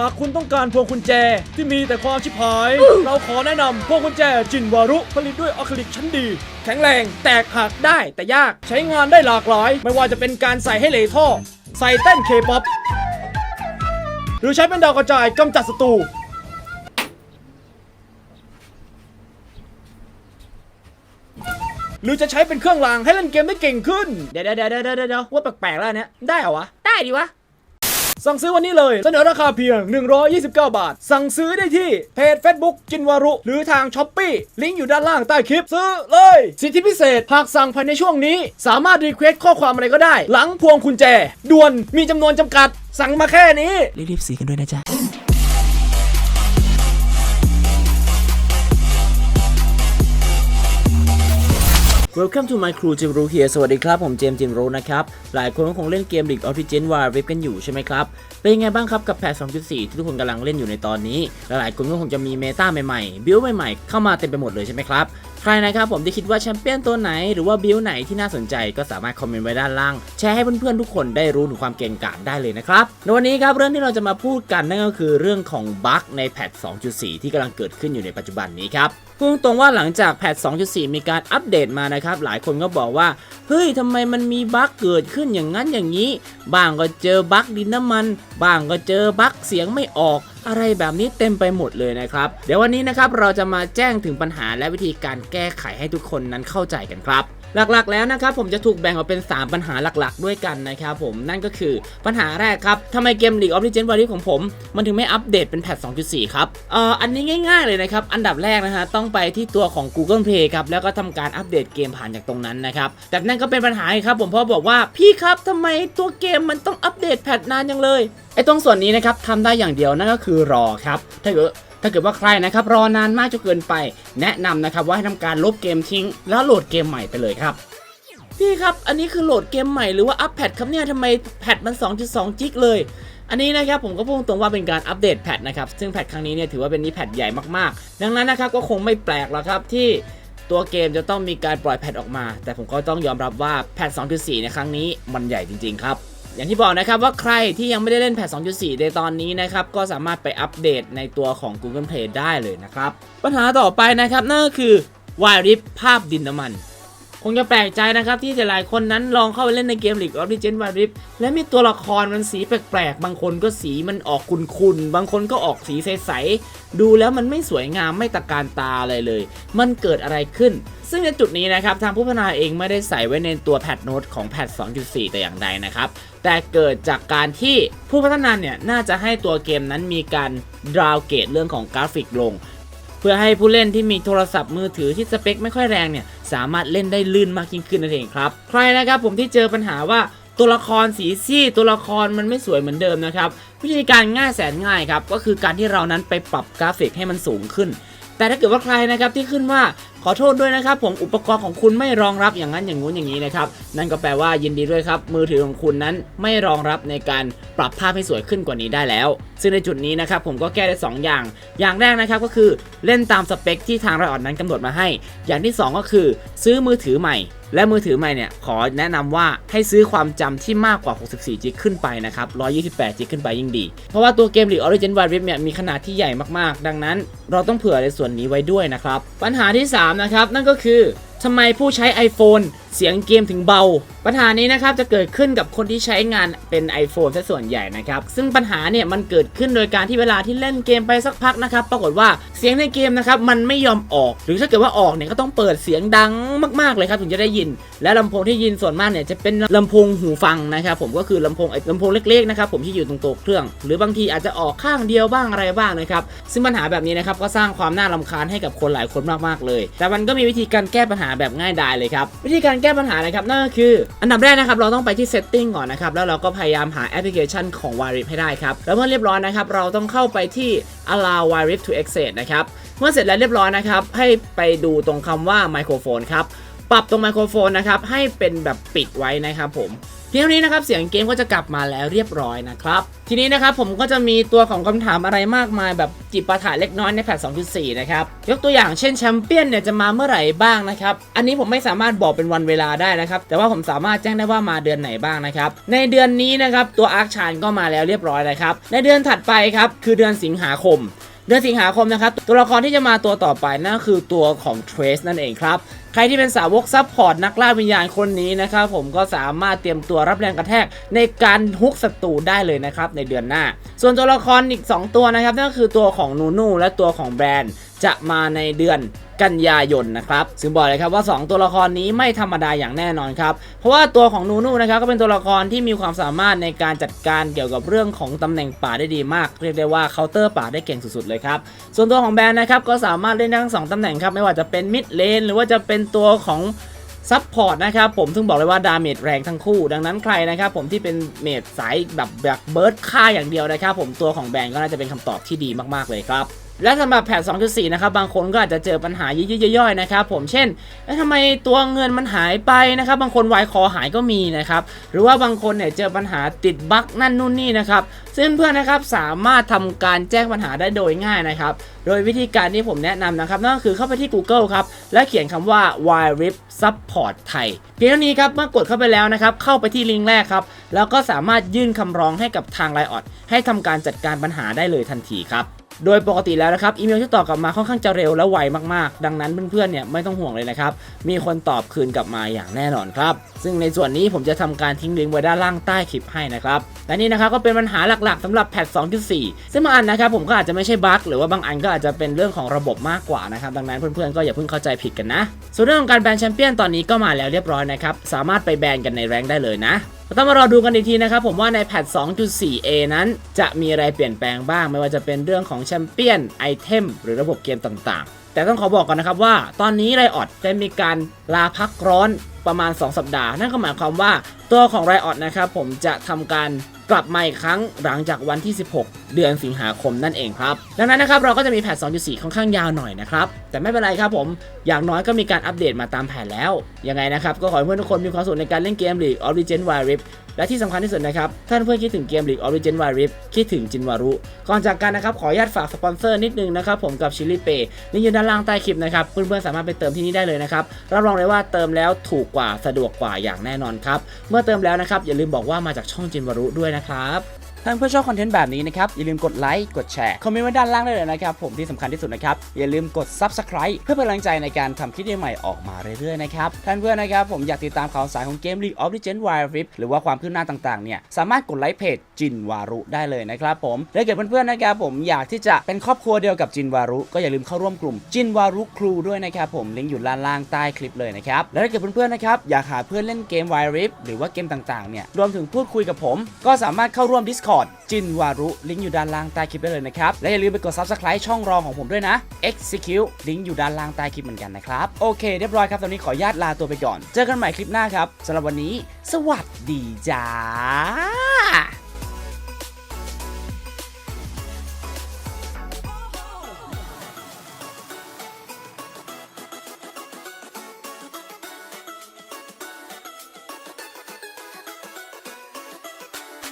หากคุณต้องการพวงกุญแจที่มีแต่ความชิบหาย เราขอแนะนำพวงกุญแจจินวารุผลิตด้วยอะคริลิกชั้นดี แข็งแรงแตกหักได้แต่ยากใช้งานได้หลากหลาย ไม่ว่าจะเป็นการใส่ให้เหลท่อ ใส่เต้นเคป๊อปหรือใช้เป็นดาวกระจายกำจัดศัตรูหรือจะใช้เป็นเครื่องรางให้เล่นเกมได้เก่งขึ้น เดี๋ยวเดี๋ยวเดี๋ยวเดี๋ยวเดี๋ยวว่าแปลกๆแล้วอันเนี้ยได้เหรอวะ ได้ดิวะ สั่งซื้อวันนี้เลย เสนอราคาเพียง 129 บาท สั่งซื้อได้ที่เพจ Facebook จินวารุ หรือทางช้อปปีลิงก์อยู่ด้านล่างใต้คลิปซื้อเลย สิทธิพิเศษหากสั่งภายในช่วงนี้ สามารถรีเควสข้อความอะไรก็ได้ หลังพวงกุญแจด่วนมีจำนวนจำกัด สั่งมาแค่นี้รีบๆสีกันด้วยนะจ๊ะ Welcome to my crew จิมรู here สวัสดีครับผมเจมส์จิมรูนะครับ หลายคนก็คงเล่นเกม League of Legends Wild Rift กันอยู่ใช่ไหมครับ เป็นยังไงบ้างครับกับแพท 2.4 ที่ทุกคนกำลังเล่นอยู่ในตอนนี้และหลายคนก็คงจะมีเมตาใหม่ๆ บิลใหม่ๆ เข้ามาเต็มไปหมดเลยใช่ไหมครับ รนะครับผมที่คิดว่าแชมเปี้ยนตัวไหนหรือว่าบิลไหนที่น่าสนใจก็สามารถคอมเมนต์ไว้ด้านล่าง แชร์ให้เพื่อนๆทุกคนได้รู้ถึงความเก่งกาจได้เลยนะครับในวันนี้ครับเรื่องที่เราจะมาพูดกันนั่นก็คือเรื่องของบั๊กในแพท 2.4 ที่กำลังเกิดขึ้นอยู่ในปัจจุบันนี้ครับพูดตรงว่าหลังจากแพท 2.4 มีการอัปเดตมานะครับ หลายคนก็บอกว่า เฮ้ยทำไมมันมีบั๊กเกิดขึ้นอย่างนั้นอย่างนี้ บ้างก็เจอบั๊กดินน้ำมัน บ้างก็เจอบั๊กเสียงไม่ออก อะไรแบบนี้เต็มไปหมดเลยนะครับ เดี๋ยววันนี้นะครับเราจะมาแจ้งถึงปัญหาและวิธีการแก้ไขให้ทุกคนนั้นเข้าใจกันครับ หลักๆแล้วนะครับผมจะถูกแบ่งออกเป็น 3 ปัญหาหลักๆ ด้วยกันนะครับผมนั่นก็คือปัญหาแรกครับทำไมเกม League of Legends Wild Rift ของผม มันถึงไม่อัปเดตเป็นแพท 2.4 ครับเอ่ออันนี้ง่ายๆเลยนะครับ อันดับแรกนะฮะต้องไปที่ตัวของ Google Play ครับแล้วก็ทำการอัปเดตเกมผ่านจากตรงนั้นนะครับแต่นั่นก็เป็นปัญหาครับผมพราะบอกว่าพี่ครับทำไมตัวเกมมันต้องอัปเดตแพทนานจังเลยไอ้ตรงส่วนนี้นะครับทำได้อย่างเดียวนั่นก็คือรอครับถ้าเกิดถ้าเกิดว่าใครนะครับรอนานมากจนเกินไป แนะนำนะครับว่าให้ทำการลบเกมทิ้ง แล้วโหลดเกมใหม่ไปเลยครับพี่ครับ อันนี้คือโหลดเกมใหม่หรือว่าอัปแพทครับเนี่ยทำไมแพทมัน 2.2 จิกเลย อันนี้นะครับผมก็พูดตรงว่าเป็นการอัปเดตแพทนะครับ ซึ่งแพทครั้งนี้เนี่ยถือว่าเป็นนิแพทใหญ่มากๆ ดังนั้นนะครับก็คงไม่แปลกหรอกครับที่ตัวเกมจะต้องมีการปล่อยแพทออกมา แต่ผมก็ต้องยอมรับว่าแพท 2.4 ในครั้งนี้มันใหญ่จริงๆครับ อย่างที่บอกนะครับว่าใครที่ยังไม่ได้เล่นแพท2.4 ในตอนนี้นะครับ ก็สามารถไปอัปเดตในตัวของ Google Play ได้เลยนะครับ ปัญหาต่อไปนะครับ นั่นก็คือ Wild Rift ภาพดินน้ำมัน คงจะแปลกใจนะครับที่หลายคนนั้นลองเข้าไปเล่นในเกม League of Legends Wild Rift และมีตัวละครมันสีแปลกๆ บางคนก็สีมันออกคุนๆ บางคนก็ออกสีใสๆ ดูแล้วมันไม่สวยงามไม่ตะการตาอะไรเลย มันเกิดอะไรขึ้น ซึ่งในจุดนี้นะครับทางผู้พัฒนาเองไม่ได้ใส่ไว้ในตัวแพทโน้ตของแพท 2.4 แต่อย่างใดนะครับ แต่เกิดจากการที่ผู้พัฒนาเนี่ยน่าจะให้ตัวเกมนั้นมีการดราวเกตเรื่องของกราฟิกลง เพื่อให้ผู้เล่นที่มีโทรศัพท์มือถือที่สเปคไม่ค่อยแรงเนี่ยสามารถเล่นได้ลื่นมากยิ่งขึ้นนั่นเองครับ ใครนะครับผมที่เจอปัญหาว่าตัวละครสีซีตัวละครมันไม่สวยเหมือนเดิมนะครับวิธีการง่ายแสนง่ายครับก็คือการที่เรานั้นไปปรับกราฟิกให้มันสูงขึ้น แต่ถ้าเกิดว่าใครนะครับที่ขึ้นว่า ขอโทษด้วยนะครับผมอุปกรณ์ของคุณไม่รองรับอย่างนั้นอย่างงู้นอย่างนี้นะครับนั่นก็แปลว่ายินดีด้วยครับมือถือของคุณนั้นไม่รองรับในการปรับภาพให้สวยขึ้นกว่านี้ได้แล้ว ซึ่งในจุดนี้นะครับผมก็แก้ได้ 2 อย่าง อย่างแรกนะครับก็คือเล่นตามสเปคที่ทางราอ่อนนั้นกำหนดมาให้ อย่างที่ 2 ก็คือซื้อมือถือใหม่ และมือถือใหม่เนี่ยขอแนะนำว่าให้ซื้อความจำที่มากกว่า 64 จิกขึ้นไปนะครับ 128 จิกขึ้นไปยิ่งดี เพราะว่าตัวเกม League of Legends Wild Rift เนี่ยมีขนาดที่ใหญ่มากๆ ดังนั้น เราต้องเผื่อในส่วนนี้ไว้ด้วยนะครับ ปัญหาที่ 3นะครับ นั่นก็คือทำไมผู้ใช้ iPhone เสียงเกมถึงเบา ปัญหานี้นะครับจะเกิดขึ้นกับคนที่ใช้งานเป็น iPhone ซะส่วนใหญ่นะครับ ซึ่งปัญหาเนี่ยมันเกิดขึ้นโดยการที่เวลาที่เล่นเกมไปสักพักนะครับ ปรากฏว่าเสียงในเกมนะครับมันไม่ยอมออก หรือถ้าเกิดว่าออกเนี่ยก็ต้องเปิดเสียงดังมากๆเลยครับถึงจะได้ยิน และลำโพงที่ยินส่วนมากเนี่ยจะเป็นลำโพงหูฟังนะครับผมก็คือลำโพงไอ้ลำโพงเล็กๆนะครับผมที่อยู่ตรงตัวเครื่อง หรือบางทีอาจจะออกข้างเดียวบ้างอะไรบ้างนะครับซึ่งปัญหาแบบนี้นะครับก็สร้างความน่ารำคาญให้กับคนหลายคนมากๆเลย แต่มันก็มีวิธีการแก้ปัญหาแบบง่ายดายเลยครับ วิธีการแก้ปัญหานะครับนั่นก็คือ อันดับแรกนะครับเราต้องไปที่ setting ก่อนนะครับแล้วเราก็พยายามหาแอปพลิเคชันของ w i r i f ให้ได้ครับแล้วเมื่อเรียบร้อยนะครับเราต้องเข้าไปที่ allow w i r i f to access นะครับเมื่อเสร็จแล้วเรียบร้อยนะครับให้ไปดูตรงคำว่าไมโครโฟนครับปรับตรงไมโครโฟนนะครับให้เป็นแบบปิดไว้นะครับผม พียงเท่านี้นะครับเสียงเกมก็จะกลับมาแล้วเรียบร้อยนะครับ ทีนี้นะครับผมก็จะมีตัวของคำถามอะไรมากมายแบบจิปาถะเล็กน้อยในแพท 2.4 นะครับ ยกตัวอย่างเช่นแชมเปี้ยนเนี่ยจะมาเมื่อไหร่บ้างนะครับ อันนี้ผมไม่สามารถบอกเป็นวันเวลาได้นะครับ แต่ว่าผมสามารถแจ้งได้ว่ามาเดือนไหนบ้างนะครับ ในเดือนนี้นะครับตัวอาร์คชานก็มาแล้วเรียบร้อยนะครับ ในเดือนถัดไปครับคือเดือนสิงหาคมเดือนสิงหาคมนะครับ ตัวละครที่จะมาตัวต่อไปนั่นคือตัวของเทรสนั่นเองครับ ใครที่เป็นสาวกซับพอร์ตนักล่าวิญญาณคนนี้นะครับผมก็สามารถเตรียมตัวรับแรงกระแทกในการฮุกศัตรูได้เลยนะครับในเดือนหน้า ส่วนตัวละครอีก 2 ตัวนะครับนั่นก็คือตัวของนูนูและตัวของแบรนด์จะมาในเดือน กันยายนนะครับซึ่งบอกเลยครับว่า 2 ตัวละครนี้ไม่ธรรมดาอย่างแน่นอนครับ เพราะว่าตัวของนูนูนะครับก็เป็นตัวละครที่มีความสามารถในการจัดการเกี่ยวกับเรื่องของตำแหน่งป่าได้ดีมาก เรียกได้ว่าเคาน์เตอร์ป่าได้เก่งสุดๆเลยครับ ส่วนตัวของแบรนด์นะครับก็สามารถเล่นได้ทั้งสองตำแหน่งครับไม่ว่าจะเป็นมิดเลนหรือว่าจะเป็นตัวของซับพอร์ตนะครับผมซึ่งบอกเลยว่าดาเมจแรงทั้งคู่ ดังนั้นใครนะครับผมที่เป็นเมจสายแบบแบบเบิร์ดฆ่าอย่างเดียวนะครับผมตัวของแบนก็น่าจะเป็นคำตอบที่ดีมากๆเลยครับ และสำหรับแพท2.4 นะครับ บางคนก็อาจจะเจอปัญหาย่อยๆนะครับผมเช่นทำไมตัวเงินมันหายไปนะครับ บางคนวายคอหายก็มีนะครับ หรือว่าบางคนเนี่ยเจอปัญหาติดบั๊กนั่นนู่นนี่นะครับ ซึ่งเพื่อนนะครับสามารถทำการแจ้งปัญหาได้โดยง่ายนะครับ โดยวิธีการที่ผมแนะนำนะครับ นั่นก็คือเข้าไปที่ Google ครับ และเขียนคำว่า Wirip Support ไทยเพียงเท่านี้ครับ เมื่อกดเข้าไปแล้วนะครับ เข้าไปที่ลิงก์แรกครับ แล้วก็สามารถยื่นคำร้องให้กับทาง l ล n อ o ให้ทำการจัดการปัญหาได้เลยทันทีครับ โดยปกติแล้วนะครับอีเมลที่ตอบกลับมาค่อนข้างจะเร็วและไวมากๆ ดังนั้นเพื่อนๆเนี่ยไม่ต้องห่วงเลยนะครับมีคนตอบคืนกลับมาอย่างแน่นอนครับ ซึ่งในส่วนนี้ผมจะทำการทิ้งลิงก์ไว้ด้านล่างใต้คลิปให้นะครับและนี่นะครับก็เป็นปัญหาหลักๆสำหรับแพท 2.4 ซึ่งบางอันนะครับผมก็อาจจะไม่ใช่บั๊กหรือว่าบางอันก็อาจจะเป็นเรื่องของระบบมากกว่านะครับดังนั้นเพื่อนๆก็อย่าเพิ่งเข้าใจผิดกันนะส่วนเรื่องของการแบนแชมเปี้ยนตอนนี้ก็มาแล้วเรียบร้อยนะครับสามารถไปแบนกันในแรงได้เลยนะ ก็ต้องมารอดูกันอีกทีนะครับผมว่าในแพท 2.4a นั้นจะมีอะไรเปลี่ยนแปลงบ้าง ไม่ว่าจะเป็นเรื่องของแชมเปี้ยนไอเทมหรือระบบเกมต่างๆ แต่ต้องขอบอกก่อนนะครับว่า ตอนนี้ไรออดได้มีการลาพักร้อนประมาณ 2 สัปดาห์ นั่นก็หมายความว่าตัวของไรออดนะครับผมจะทำการ กลับมาอีกครั้งหลังจากวันที่ 16 เดือนสิงหาคมนั่นเองครับ ดังนั้นนะครับเราก็จะมีแพท 2.4 ค่อนข้างยาวหน่อยนะครับ แต่ไม่เป็นไรครับผม อย่างน้อยก็มีการอัปเดตมาตามแผนแล้ว ยังไงนะครับ ก็ขอให้เพื่อนทุกคนมีความสุขในการเล่นเกมหรือ Origin Wild Rift และที่สำคัญที่สุดนะครับท่านเพื่อนคิดถึงเกม League of Legends Wild Rift คิดถึงจินวารุก่อนจากกันนะครับขออนุญาตฝากสปอนเซอร์นิดนึงนะครับผมกับชิลลี่เปย์นี่อยู่ด้านล่างใต้คลิปนะครับเพื่อนๆสามารถไปเติมที่นี่ได้เลยนะครับรับรองเลยว่าเติมแล้วถูกกว่าสะดวกกว่าอย่างแน่นอนครับเมื่อเติมแล้วนะครับอย่าลืมบอกว่ามาจากช่องจินวารุด้วยนะครับ ถ้าเพื่อชอบคอนเทนต์แบบนี้นะครับ อย่าลืมกดไลค์ กดแชร์ คอมเมนต์ไว้ด้านล่างได้เลยนะครับ ผมที่สำคัญที่สุดนะครับ อย่าลืมกด Subscribe เพื่อเป็นกำลังใจในการทำคลิปใหม่ๆออกมาเรื่อยๆนะครับ ท่านเพื่อนนะครับ ผมอยากติดตามข่าวสารของเกม League of Legends Wild Rift หรือว่าความคืบหน้าต่างๆเนี่ยสามารถกดไลค์เพจจินวารุได้เลยนะครับผมและเกิดเพื่อนๆนะครับผมอยากที่จะเป็นครอบครัวเดียวกับจินวารุ ก็อย่าลืมเข้าร่วมกลุ่มจินวารุครูด้วยนะครับผมลิงก์อยู่ด้านล่างใต้คลิปเลยนะครับและถ้าเกิดเพื่อนๆนะครับอยากหาเพื่อนเล่นเกม Wild Rift หรือว่าเกมต่างๆเนี่ยรวมถึงพูดคุยกับผม ก็สามารถเข้าร่วม Discord จินวารุลิงก์อยู่ด้านล่างใต้คลิปได้เลยนะครับ และอย่าลืมไปกด Subscribe ช่องรองของผมด้วยนะ Execute ลิงก์อยู่ด้านล่างใต้คลิปเหมือนกันนะครับ โอเคเรียบร้อยครับ ตอนนี้ขออนุญาตลาตัวไปก่อน เจอกันใหม่คลิปหน้าครับสำหรับวันนี้ สวัสดีจ้า